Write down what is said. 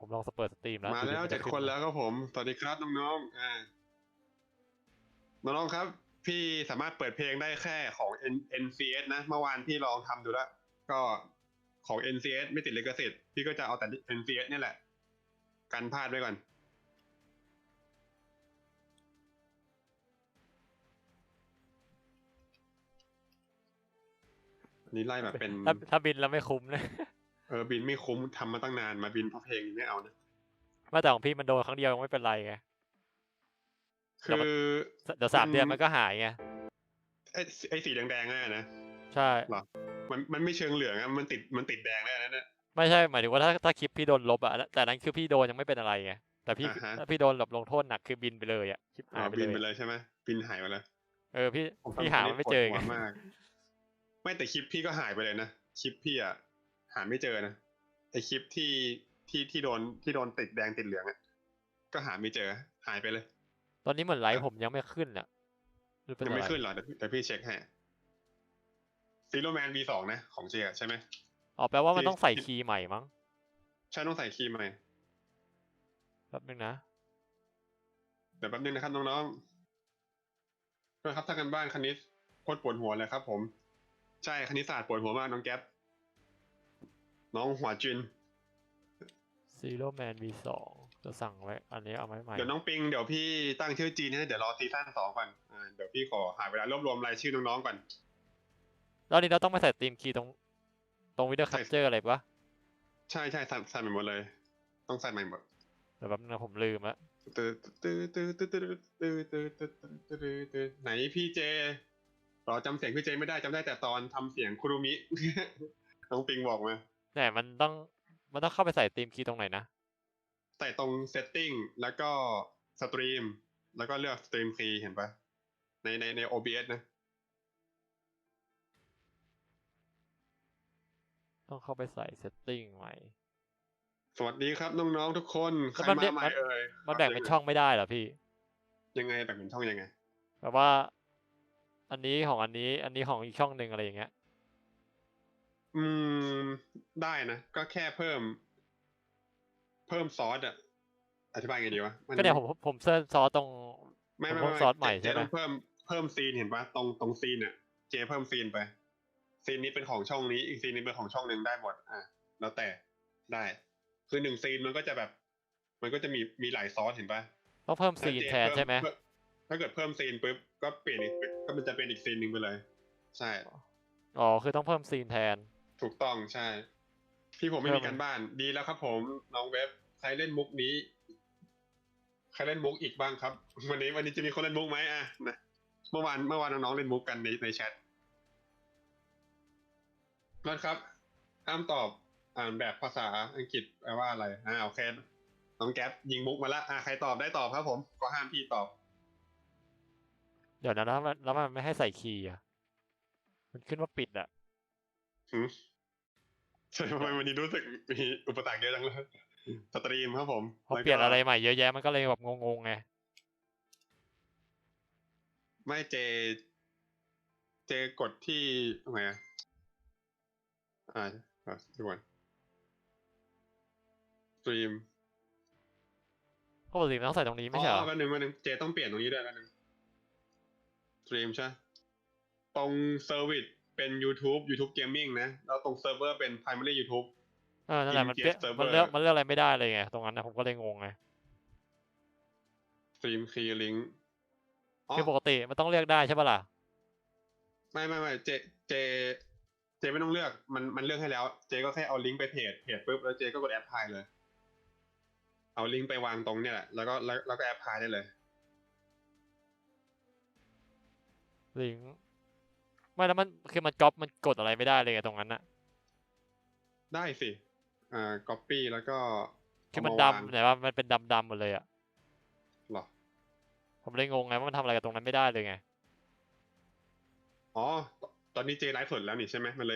ผมลองเปิดสตรีมแล้ว มาดูดิแล้วนจะเจ็ดขึ้คนไหมแล้วครับผม สวัสดีครับน้องๆอ่าน้องๆครับ พี่สามารถเปิดเพลงได้แค่ของ N NCS นะ เมื่อวานพี่ลองทำดูแล้ว ก็ของ NCS ไม่ติดลิขสิทธิ์พี่ก็จะเอาแต่ NCS นี่แหละ กันพลาดไว้ก่อนอันนี้ไล่แบบเป็นถ้าถ้าบินแล้วไม่คุ้มนะเออบินไม่คุ้มทำมาตั้งนานมาบินเพราะเพลงไม่เอานะว่าแต่ของพี่มันโดนครั้งเดียวยังไม่เป็นไรไงคือเดี๋ยวสามเดือนมันก็หายไงไอ้ไอ้สีแดงๆนั่นนะใช่หรอมันมันไม่เชิงเหลืองอะมันติดมันติดแดงแล้วนั่นนะไม่ใช่หมายถึงว่าถ้าถ้าคลิปพี่โดนลบอะแต่นั้นคือพี่โดนยังไม่เป็นอะไรไงแต่พี่อ่าฮะถ้าพี่โดนแบบลงโทษหนักคือบินไปเลยอะคลิปอ๋หายอไปบินไปเลยเลยใช่ไหมบินหายไปแล้วเออพี่ผมพี่ทำหาให้มันไม่เจอปวไงดหัวมาก ไม่แต่คลิปพี่ก็หายไปเลยนะคลิปพี่อะ หาไม่เจอนะไอคลิปที่ที่ที่โดนที่โดนติดแดงติดเหลืองอะก็หาไม่เจอ หายไปเลย ตอนนี้เหมือนไลฟ์ผมยังไม่ขึ้นอะหรือเป็นยังอะไรไม่ขึ้นเหรอเดี๋ยวเดี๋ยวพี่เช็คให้ซีโรแมน V2 นะ ของเจอะใช่ไหมอ๋อแปลว่ามันที่ต้องใส่คีย์ใหม่มั้ง ใช่ต้องใส่คีย์ใหม่แป๊บนึงนะ เดี๋ยวแป๊บนึงนะครับน้องๆเพื่อนครับถ้ากันบ้านคณิตโคตรปวดหัวเลยครับผม ใช่คณิตศาสตร์ปวดหัวมากน้องแก๊ป น้องหัวจิน Zero Man V2 จะสั่งไว้ อันนี้เอาไว้ใหม่เดี๋ยวน้องปิงเดี๋ยวพี่ตั้งชื่อจีนให้เดี๋ยวรอซีซั่นสองก่อนอ่าเดี๋ยวพี่ขอหาเวลารวบรวมรายชื่อน้องๆก่อนแล้วอันนี้เราต้องไปใส่ตีมคีย์ตรง ตรงวิดีโอใช่แคปเจอร์อะไรปะใช่ใช่ใส่ใส่ใหม่หมดเลย ต้องใส่ใหม่หมดเดี๋ยวแป๊บนึงนะผมลืมละตื้อตื้อตื้อตื้อตื้อตื้อตื้อตื้อตื้อตื้อตื้อไหนพี่เจรอจำเสียงพี่เจไม่ได้จำได้แต่ตอนทำเสียงคุรุมิน้องปิงบอกมา เนี่ยมันต้องมันต้องเข้าไปใส่ตีมคีย์ตรงไหนนะใส่ตรง setting แล้วก็สตรีมแล้วก็เลือกสตรีมคีย์เห็นปะในในใน OBS นะ ต้องเข้าไปใส่เซตติ้งใหม่ สวัสดีครับน้องๆทุกคนใครแล้วมันมาเรียกใหม่เอ่ยมันแบ่งเป็นช่องไม่ได้เหรอพี่ยังไงแบ่งเป็นช่องยังไง แบบว่า อันนี้ของอันนี้ อันนี้ของอีกช่องหนึ่งอะไรอย่างเงี้ย อืม ได้นะ ก็แค่เพิ่ม เพิ่มซอสอะอธิบายไงดีวะมัก็เนี่ยผมผมเซิร์ชซอสตรงไม่ผมไม่เพิ่มไม่ซอสใหม่เจใช่ไหมต้องเพิ่มเพิ่มซีนเห็นปะตรงตรงซีนอะเจเพิ่มซีนไป ซีนนี้เป็นของช่องนี้ อีกซีนนี้เป็นของช่องหนึ่งได้หมดอะแล้วแต่ได้คือหนึ่งซีนมันก็จะแบบ มันก็จะมีมีหลายซอสเห็นปะต้องเพิ่มถ้าซีนเจแทนเพิ่ใช่ไหมเพิ่ถ้าเกิดเพิ่มซีนปุ๊บก็เปลี่ยนอีกก็มันจะเป็นอีกซีนหนึ่งไปเลย ใช่อ๋อคือต้องเพิ่มซีนแทน ถูกต้องใช่ พี่ผมไม่เพิ่มีมการบ้าน ดีแล้วครับผมน้องเว็บใครเล่นมุกนี้ใครเล่นมุกอีกบ้างครับ วันนี้วันนี้จะมีคนเล่นมุกไหมอะนะเมื่อวานเมื่อวานน้องๆเล่นมุกกันในในแชทนั่นครับห้ามตอบอ่านแบบภาษาอังกฤษแปลว่าอะไรอ่าโอเคน้องแก๊ปยิงมุกมาละอ่าใครตอบได้ตอบครับผมก็ห้ามพี่ตอบ เดี๋ยวนะแล้วมันแล้วมันไม่ให้ใส่คีย์อะ มันขึ้นว่าปิดอะหืม ใช่ทำไมวันนี้รู้สึกมีอุปสรรคเยอะจังเลยสตรีมครับผมพอแวก็เปลี่ยนอะไรใหม่เยอะแยะมันก็เลยแบบงงๆไงไม่เจ เจกดที่ตรงไหนอะอ่าอะดูก่อนสตรีมปกติมันต้องใส่ตรงนี้ไม่ใช่เหรอ๋ออแป๊บนึงแป๊บนึงเจต้องเปลี่ยนตรงนี้ด้วยแป๊บนึงสตรีมใช่ ตรงเซอร์วิส เป็น YouTube YouTube Gaming นะแล้วตรงเซิร์ฟเวอร์เป็น primary YouTube เออนั่นแหละมันเปลี่ยน in-game server มันเลือกมันเลือกอะไรไม่ได้เลยไงตรงนั้นนะผมก็เลยงงไง stream key link อ๋อคือปกติมันต้องเลือกได้ใช่ปะล่ะ ไม่ไม่ไม่เจเจ เจไม่ต้องเลือกมันมันเลือกให้แล้ว เจก็แค่เอาลิงก์ไปเพจเพจปุ๊บแล้วเจก็กดแอปพลายเลย เอาลิงก์ไปวางตรงเนี่ยแหละแล้วก็แล้วแล้วก็แอปพลายได้เลยลิงก์ ไม่แล้วมันคือมันก๊อปมันกดอะไรไม่ได้เลยไงตรงนั้นนะได้สิ อ่า copy แล้วก็คือมันเาวางดำไหนว่ามันเป็นดำดำๆหมดเลยอะเหรอ ผมเลยงงไงว่ามันทำอะไรกับตรงนั้นไม่ได้เลยไง อ๋อ ตอนนี้เจไลฟ์สดแล้วนี่ใช่ไหมมันเลย